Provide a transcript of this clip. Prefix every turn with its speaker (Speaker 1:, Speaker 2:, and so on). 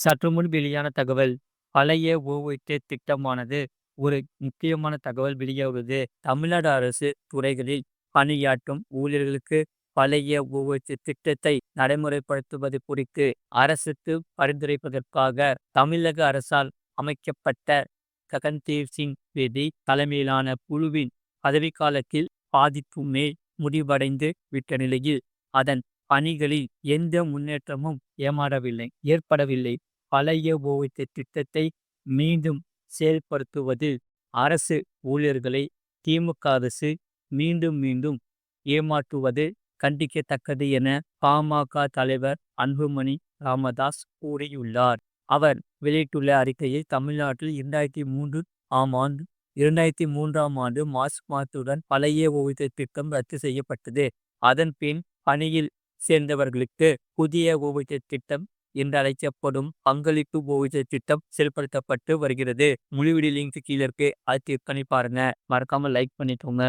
Speaker 1: சற்று முன் வெளியான தகவல் பழைய ஓய்வூதிய திட்டமானது ஒரு முக்கியமான தகவல் வெளியாகிறது. தமிழ்நாடு அரசு துறைகளில் பணியாற்றும் ஊழியர்களுக்கு பழைய ஓய்வூதிய திட்டத்தை நடைமுறைப்படுத்துவது குறித்து அரசுக்கு பரிந்துரைப்பதற்காக தமிழக அரசால் அமைக்கப்பட்ட ககன்தீப் சிங் பேடி தலைமையிலான குழுவின் பதவிக்காலத்தில் பாதிக்கு மேல் முடிவடைந்து விட்ட நிலையில் அதன் பணிகளில் எந்த முன்னேற்றமும் ஏமாறவில்லை ஏற்படவில்லை. பழைய ஓய்வூதிய திட்டத்தை மீண்டும் செயல்படுத்துவது அரசு ஊழியர்களை திமுக அரசு மீண்டும் மீண்டும் ஏமாற்றுவது கண்டிக்கத்தக்கது என பாமக தலைவர் அன்புமணி ராமதாஸ் கூறியுள்ளார். அவர் வெளியிட்டுள்ள அறிக்கையில் தமிழ்நாட்டில் இரண்டாயிரத்தி மூன்று ஆம் ஆண்டு இரண்டாயிரத்தி மூன்றாம் ஆண்டு மார்ச் மாதத்துடன் பழைய ஓய்வூதிய திட்டம் ரத்து செய்யப்பட்டது. அதன் பின் பணியில் சேர்ந்தவர்களுக்கு புதிய ஓய்வூதிய திட்டம் என்றழைக்கப்படும் பங்களிப்பு ஓய்வூதிய திட்டம் செயல்படுத்தப்பட்டு வருகிறது. முழு வீடியோ லிங்க் கீழே இருக்கு. அது கிளிக் பண்ணி பாருங்க. மறக்காம லைக் பண்ணிக்கோங்க.